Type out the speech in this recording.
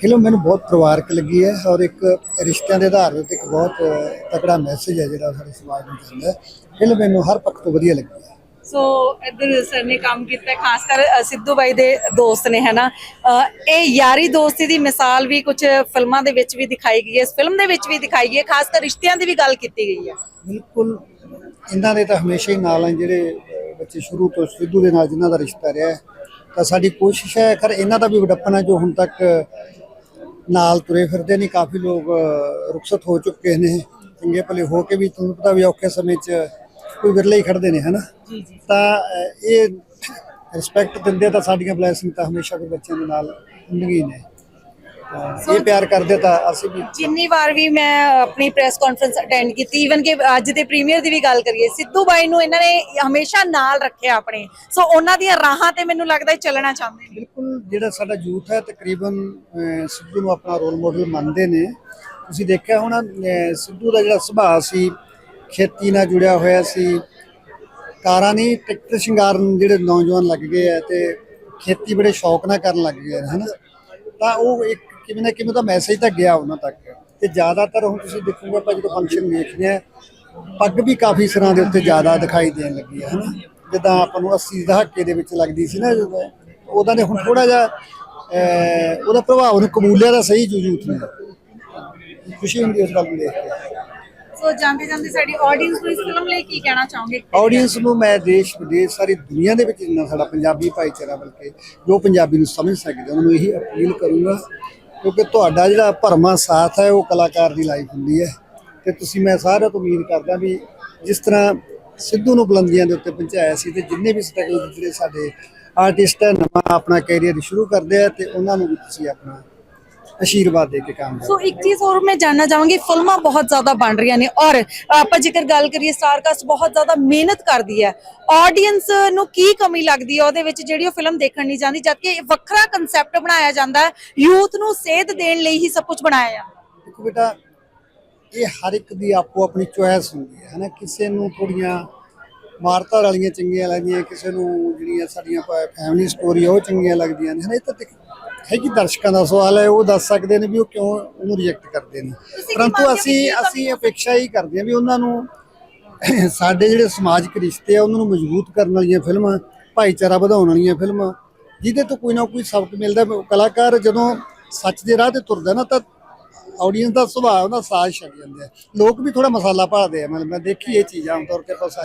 Film ਮੈਨੂੰ ਬਹੁਤ ਪਰਿਵਾਰਕ ਲੱਗੀ ਹੈ ਔਰ ਇੱਕ ਰਿਸ਼ਤਿਆਂ ਦੇ ਆਧਾਰ ਉੱਤੇ ਇੱਕ ਬਹੁਤ ਤਕੜਾ ਮੈਸੇਜ ਹੈ ਜਿਹੜਾ ਸਾਡੇ ਸਮਾਜ ਨੂੰ ਜਾਂਦਾ ਹੈ। ਫਿਲਮ ਮੈਨੂੰ ਹਰ ਪੱਖ ਤੋਂ ਵਧੀਆ ਲੱਗੀ ਹੈ। ਸੋ ਇੱਧਰ ਸਰ ਨੇ ਕੰਮ ਕੀਤਾ ਖਾਸ ਕਰ ਸਿੱਧੂ ਬਾਈ ਦੇ ਦੋਸਤ ਨੇ ਹੈ ਨਾ ਅ, ਇਹ ਯਾਰੀ ਦੋਸਤੀ ਦੀ ਮਿਸਾਲ ਵੀ ਕੁਝ ਫਿਲਮਾਂ ਦੇ ਵਿੱਚ ਵੀ ਦਿਖਾਈ ਗਈ ਹੈ ਇਸ ਫਿਲਮ ਦੇ ਵਿੱਚ ਵੀ ਦਿਖਾਈ ਗਈ ਹੈ ਖਾਸ ਕਰ ਰਿਸ਼ਤਿਆਂ ਦੀ ਵੀ ਗੱਲ ਕੀਤੀ ਗਈ ਹੈ। ਬਿਲਕੁਲ ਇਹਨਾਂ ਦੇ ਤਾਂ ਹਮੇਸ਼ਾ ਹੀ ਨਾਲ ਹੈ ਜਿਹੜੇ ਬੱਚੇ ਸ਼ੁਰੂ ਤੋਂ ਸਿੱਧੂ ਦੇ ਨਾਲ ਜਿਨ੍ਹਾਂ ਦਾ ਰਿਸ਼ਤਾ ਰਿਹਾ। ਤਾਂ ਸਾਡੀ ਕੋਸ਼ਿਸ਼ ਹੈ ਖਰ ਇਹਨਾਂ ਦਾ ਵੀ ਵਡੱਪਨ ਹੈ ਜੋ ਹੁਣ ਤੱਕ ਨਾਲ ਤੁਰੇ ਫਿਰਦੇ ਨੇ ਕਾਫੀ ਲੋਕ ਰੁਖਸਤ ਹੋ ਚੁੱਕੇ ਨੇ। ਚੰਗੇ ਭਲੇ ਹੋ ਕੇ ਵੀ ਤੁਹਾਨੂੰ ਪਤਾ ਵੀ ਔਖੇ ਸਮੇਂ 'ਚ ਕੋਈ ਵਿਰਲੇ ਹੀ ਖੜਦੇ ਨੇ ਹਨਾ? ਤਾਂ ਇਹ ਰਿਸਪੈਕਟ ਦਿੰਦੇ ਤਾਂ ਸਾਡੀਆਂ ਬਲੇਸਿੰਗ ਤਾਂ ਹਮੇਸ਼ਾ ਦੇ ਬੱਚਿਆਂ ਦੇ ਨਾਲ ਹੁੰਦੀਆਂ ਨੇ। ਇਹ ਪਿਆਰ ਕਰਦੇ ਤਾਂ ਅਸੀਂ ਵੀ। ਜਿੰਨੀ ਵਾਰ ਵੀ ਮੈਂ ਆਪਣੀ ਪ੍ਰੈਸ ਕਾਨਫਰੰਸ ਅਟੈਂਡ ਕੀਤੀ ਈਵਨ ਕਿ ਅੱਜ ਦੇ ਪ੍ਰੀਮੀਅਰ ਦੀ ਵੀ ਗੱਲ ਕਰੀਏ ਸਿੱਧੂ ਬਾਈ ਨੂੰ ਇਹਨਾਂ ਨੇ ਹਮੇਸ਼ਾ ਨਾਲ ਰੱਖਿਆ ਆਪਣੇ। ਸੋ ਉਹਨਾਂ ਦੀਆਂ ਰਾਹਾਂ ਤੇ ਮੈਨੂੰ ਲੱਗਦਾ ਚੱਲਣਾ ਚਾਹੁੰਦੇ ਨੇ। ਬਿਲਕੁਲ ਜਿਹੜਾ ਸਾਡਾ ਯੂਥ ਹੈ ਤਕਰੀਬਨ ਸਿੱਧੂ ਨੂੰ ਆਪਣਾ ਰੋਲ ਮਾਡਲ ਮੰਨਦੇ ਨੇ। ਤੁਸੀਂ ਦੇਖਿਆ ਹੋਣਾ ਸਿੱਧੂ ਦਾ ਜਿਹੜਾ ਸੁਭਾਅ ਸੀ ਖੇਤੀ ਨਾਲ ਜੁੜਿਆ ਹੋਇਆ ਸੀ। ਕਾਰਾਂ ਨਹੀਂ ਟਰੈਕਟਰ ਸ਼ਿੰਗਾਰ ਨੂੰ ਜਿਹੜੇ ਨੌਜਵਾਨ ਲੱਗ ਗਏ ਆ ਤੇ ਖੇਤੀ ਬੜੇ ਸ਼ੌਕ ਨਾਲ ਕਰਨ ਲੱਗ ਗਏ ਹਨ? ਤਾਂ ਉਹ ਇੱਕ ਕਿਵੇਂ ਨਾ ਕਿਵੇਂ ਤਾਂ ਮੈਸੇਜ ਤਾਂ ਗਿਆ ਉਹਨਾਂ ਤੱਕ। ਤੇ ਜ਼ਿਆਦਾਤਰ ਹੁਣ ਤੁਸੀਂ ਦੇਖੋਗੇ ਆਪਾਂ ਜਦੋਂ ਫੰਕਸ਼ਨ ਵੇਖਦੇ ਆ ਪੱਗ ਵੀ ਕਾਫੀ ਸਿਰਾਂ ਦੇ ਉੱਤੇ ਜ਼ਿਆਦਾ ਦਿਖਾਈ ਦੇਣ ਲੱਗੀ ਹੈ ਹਨਾ? ਜਿੱਦਾਂ ਆਪਾਂ ਨੂੰ 80 ਦਹਾਕੇ ਦੇ ਵਿੱਚ ਲੱਗਦੀ ਸੀ ਨਾ ਜਦੋਂ ਉਹਦਾ ਨੇ ਹੁਣ ਥੋੜਾ ਜਿਹਾ ਉਹਦਾ ਪ੍ਰਭਾਵ ਉਹਨੂੰ ਕਬੂਲਿਆ ਦਾ ਸਹੀ ਜੂਜੂਤ ਨਹੀਂ। ਖੁਸ਼ੀ ਹੁੰਦੀ ਉਸ ਗੱਲ ਨੂੰ ਦੇਖ ਕੇ। ਸੋ ਜਾਂਦੇ ਜਾਂਦੇ ਸਾਡੀ ਆਡੀਅנס ਨੂੰ ਇਸ ਫਿਲਮ ਲਈ ਕੀ ਕਹਿਣਾ ਚਾਹੋਗੇ? ਆਡੀਅנס ਨੂੰ ਮੈਂ ਦੇਸ਼ ਵਿਦੇਸ਼ ਸਾਰੀ ਦੁਨੀਆ ਦੇ ਵਿੱਚ ਜਿੰਨਾ ਸਾਡਾ ਪੰਜਾਬੀ ਭਾਈਚਾਰਾ ਬਲਕਿ ਜੋ ਪੰਜਾਬੀ ਨੂੰ ਸਮਝ ਸਕਦੇ ਉਹਨਾਂ ਨੂੰ ਇਹੀ ਅਪੀਲ ਕਰੂੰਗਾ ਕਿਉਂਕਿ ਤੁਹਾਡਾ ਜਿਹੜਾ ਭਰਮਾ ਸਾਥ ਹੈ, ਉਹ ਕਲਾਕਾਰ ਦੀ ਲਾਈਫ ਹੁੰਦੀ ਹੈ। ਤੇ ਤੁਸੀਂ, ਮੈਂ ਸਾਰਿਆਂ ਤੋਂ ਉਮੀਦ ਕਰਦਾ ਵੀ ਜਿਸ ਤਰ੍ਹਾਂ ਸਿੱਧੂ ਨੂੰ ਬੁਲੰਦੀਆਂ ਦੇ ਉੱਤੇ ਪਹੁੰਚਾਇਆ ਸੀ ਤੇ ਜਿੰਨੇ ਵੀ ਸਟਰਗਲ ਜਿਹੜੇ ਸਾਡੇ ਆਰਟਿਸਟ ਹੈ, ਨਵਾਂ ਆਪਣਾ ਕੈਰੀਅਰ ਸ਼ੁਰੂ ਕਰਦੇ ਆ ਤੇ ਉਹਨਾਂ ਨੂੰ ਵੀ ਤੁਸੀਂ ਆਪਣਾ ਆਸ਼ੀਰਵਾਦ ਦੇ ਕੇ ਕੰਮ ਸੋ ਇੱਕ ਚੀਜ਼ ਹੋਰ ਮੈਂ ਜਾਨਣਾ ਚਾਹਾਂਗੀ ਫਿਲਮਾਂ ਬਹੁਤ ਜ਼ਿਆਦਾ ਬਣ ਰਹੀਆਂ ਨੇ ਔਰ ਆਪਾਂ ਜੇਕਰ ਗੱਲ ਕਰੀਏ ਸਟਾਰਕਾਸਟ ਬਹੁਤ ਜ਼ਿਆਦਾ ਮਿਹਨਤ ਕਰਦੀ ਹੈ। ਆਡੀਅנס ਨੂੰ ਕੀ ਕਮੀ ਲੱਗਦੀ ਹੈ ਉਹਦੇ ਵਿੱਚ ਜਿਹੜੀ ਉਹ ਫਿਲਮ ਦੇਖਣ ਨਹੀਂ ਜਾਂਦੀ ਜਦਕਿ ਇਹ ਵੱਖਰਾ ਕਨਸੈਪਟ ਬਣਾਇਆ ਜਾਂਦਾ ਹੈ ਯੂਥ ਨੂੰ ਸੇਧ ਦੇਣ ਲਈ ਹੀ ਸਭ ਕੁਝ ਬਣਾਇਆ ਜਾਂਦਾ ਦੇਖੋ ਬੇਟਾ ਇਹ ਹਰ ਇੱਕ ਦੀ ਆਪੋ ਆਪਣੀ ਚੁਆਇਸ ਹੁੰਦੀ ਹੈ ਹਨਾ? ਕਿਸੇ ਨੂੰ ਥੋੜੀਆਂ ਵਾਰਤਾ ਵਾਲੀਆਂ ਚੰਗੀਆਂ ਲੱਗਦੀਆਂ ਕਿਸੇ ਨੂੰ ਜਿਹੜੀਆਂ ਸਾਡੀਆਂ ਫੈਮਿਲੀ ਸਟੋਰੀ ਉਹ ਚੰਗੀਆਂ ਲੱਗਦੀਆਂ ਨੇ ਹਨਾ? ਇਹ ਤਾਂ ਹੈਗੀ ਦਰਸ਼ਕਾਂ ਦਾ ਸਵਾਲ ਹੈ ਉਹ ਦੱਸ ਸਕਦੇ ਨੇ ਵੀ ਉਹ ਕਿਉਂ ਉਹਨੂੰ ਰਿਜੈਕਟ ਕਰਦੇ ਨੇ। ਪਰੰਤੂ ਅਸੀਂ ਅਸੀਂ ਅਪੇਕਸ਼ਾ ਹੀ ਕਰਦੇ ਹਾਂ ਵੀ ਉਹਨਾਂ ਨੂੰ ਸਾਡੇ ਜਿਹੜੇ ਸਮਾਜਿਕ ਰਿਸ਼ਤੇ ਆ ਉਹਨਾਂ ਨੂੰ ਮਜ਼ਬੂਤ ਕਰਨ ਵਾਲੀਆਂ ਫਿਲਮਾਂ ਭਾਈਚਾਰਾ ਵਧਾਉਣ ਵਾਲੀਆਂ ਫਿਲਮਾਂ ਜਿਹਦੇ ਤੋਂ ਕੋਈ ਨਾ ਕੋਈ ਸਬਕ ਮਿਲਦਾ ਕਲਾਕਾਰ ਜਦੋਂ ਸੱਚ ਦੇ ਰਾਹ ਤੇ ਤੁਰਦਾ ਨਾ ਤਾਂ ਆਡੀਅנס ਦਾ ਸੁਭਾਅ ਉਹਦਾ ਸਾਜ ਛੱਡ ਜਾਂਦਾ ਲੋਕ ਵੀ ਥੋੜਾ ਮਸਾਲਾ ਭਾਲਦੇ ਆ। ਮਤਲਬ ਮੈਂ ਦੇਖੀ ਇਹ ਚੀਜ਼ ਆਮ ਤੌਰ ਤੇ ਪਸਾ